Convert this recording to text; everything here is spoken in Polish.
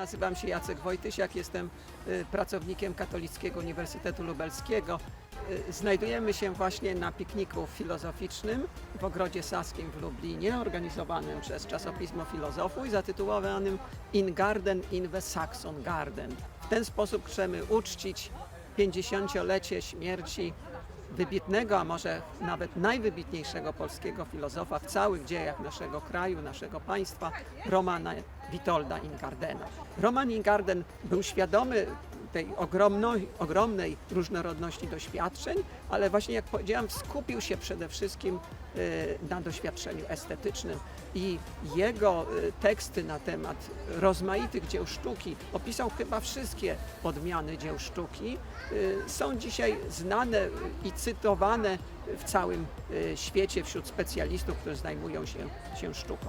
Nazywam się Jacek Wojtysiak, jestem y, pracownikiem Katolickiego Uniwersytetu Lubelskiego. Y, Znajdujemy się właśnie na pikniku filozoficznym w Ogrodzie Saskim w Lublinie, organizowanym przez czasopismo Filozofu i zatytułowanym In Garden in the Saxon Garden. W ten sposób chcemy uczcić 50-lecie śmierci wybitnego, a może nawet najwybitniejszego polskiego filozofa w całych dziejach naszego kraju, naszego państwa, Romana Witolda Ingardena. Roman Ingarden był świadomy tej ogromnej, ogromnej różnorodności doświadczeń, ale właśnie jak powiedziałam, skupił się przede wszystkim y, na doświadczeniu estetycznym i jego y, teksty na temat rozmaitych dzieł sztuki, opisał chyba wszystkie odmiany dzieł sztuki, y, są dzisiaj znane i cytowane w całym świecie wśród specjalistów, którzy zajmują się, się sztuką.